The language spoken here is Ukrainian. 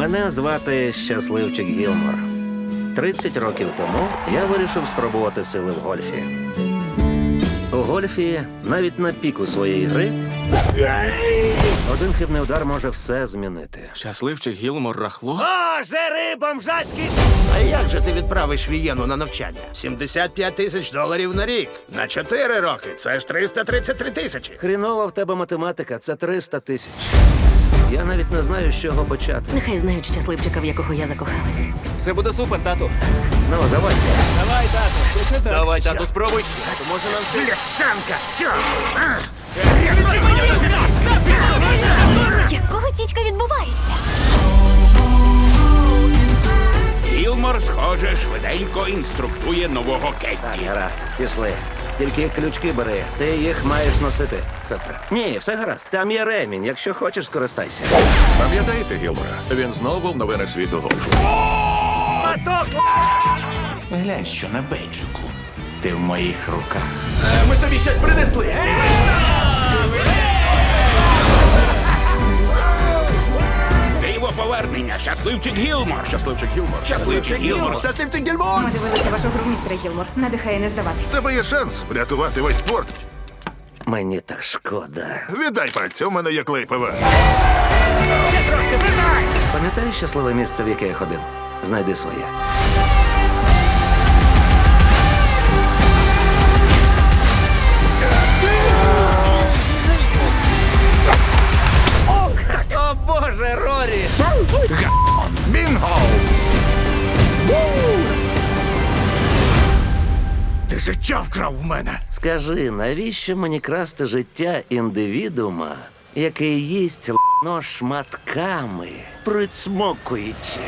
Мене звати Щасливчик Гілмор. 30 років тому я вирішив спробувати сили в гольфі. У гольфі, навіть на піку своєї гри, один хибний удар може все змінити. Щасливчик Гілмор рахло. О, жири бомжацький! А як же ти відправиш Вієну на навчання? 75 тисяч доларів на рік. На 4 роки. Це ж 333 тисячі. Хрінова в тебе математика це 300 тисяч. Я навіть не знаю, з чого почати. Нехай знають щасливчика, в якого я закохалась. Все буде супер, тату. Ну, давайте. Давай, тату. Давай, тату, спробуй ще. Може нам Бляшанка! Якого тітька відбувається? Гілмор, схоже, швиденько інструктує нового Так, гаразд, пішли. Тільки ключки бери, ти їх маєш носити. Супер. Ні, все гаразд. Там є ремінь, якщо хочеш, скористайся. Пам'ятаєте Гілмора? Він знову в новини світу гольфу. Глянь, що на бейджику. Ти в моїх руках. Ми тобі щось принесли. Повернення. Щасливчик Гілмор. Щасливчик Гілмор. Щасливчик Гілмор. Щасливчик Гілмор! Ми дивилися вашу гру, містер Гілмор. Надихає не здаватися. Це моє шанс врятувати весь спорт. Мені так шкода. Віддай пальці, у мене є клей ПВ. Пам'ятаєш щасливе місце, в яке я ходив? Знайди своє. Бінго! Ти життя вкрав в мене. Скажи, навіщо мені красти життя індивідума, який їсть лно шматками, прицмокуючи?